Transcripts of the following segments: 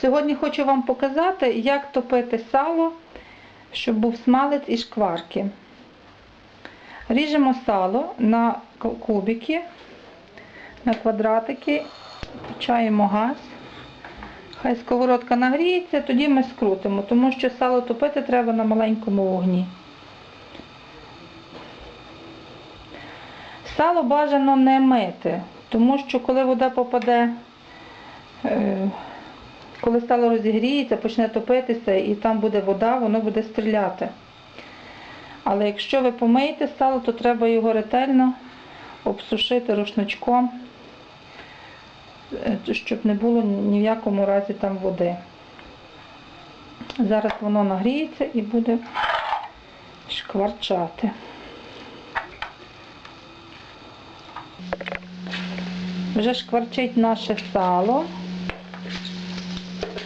Сьогодні хочу вам показати, як топити сало, щоб був смалець і шкварки. Ріжемо сало на кубики, на квадратики, включаємо газ. Хай сковородка нагріється, тоді ми скрутимо, тому що сало топити треба на маленькому вогні. Сало бажано не мити, тому що коли вода попаде, е, коли сало розігріється, почне топитися і там буде вода, воно буде стріляти. Але якщо ви помиєте сало, то треба його ретельно обсушити рушничком, е, щоб не було ні в якому разі там води. Зараз воно нагріється і буде шкварчати. Вже шкварчить наше сало.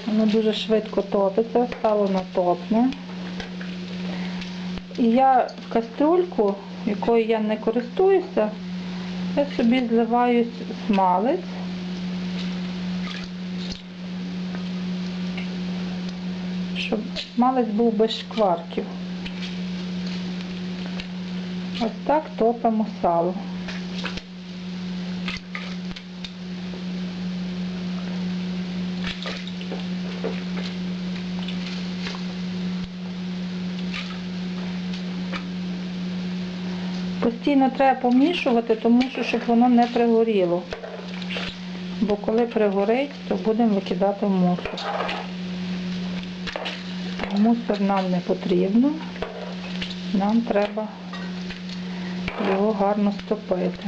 Воно дуже швидко топиться, сало натопне. І я в кастрюльку, якою я не користуюся, я собі зливаю смалець. Щоб смалець був без шкварків. Ось так топимо сало. Постійно треба помішувати, тому що щоб воно не пригоріло. Бо коли пригорить, то будемо викидати мусор. Мусор нам не потрібно. Нам треба його гарно стопити.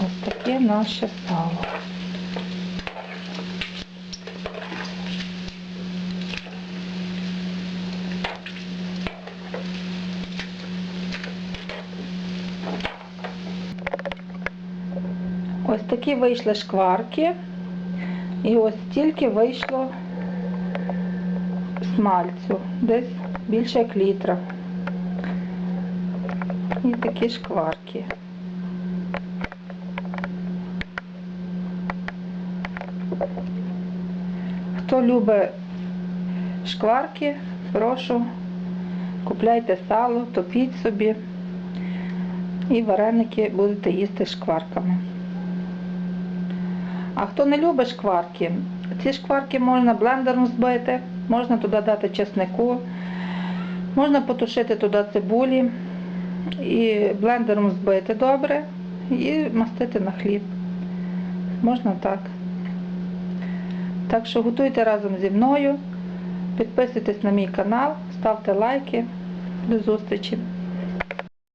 Ось таке наше сало. Ось такі вийшли шкварки. І ось стільки вийшло смальцю, десь більше як літра. І такі шкварки. Хто любить шкварки, прошу, купляйте сало, топіть собі і вареники будете їсти шкварками. А хто не любить шкварки, ці шкварки можна блендером збити, можна туди дати чеснику, можна потушити туди цибулі і блендером збити добре і мастити на хліб. Можна так. Так що готуйте разом зі мною, підписуйтесь на мій канал, ставте лайки. До зустрічі!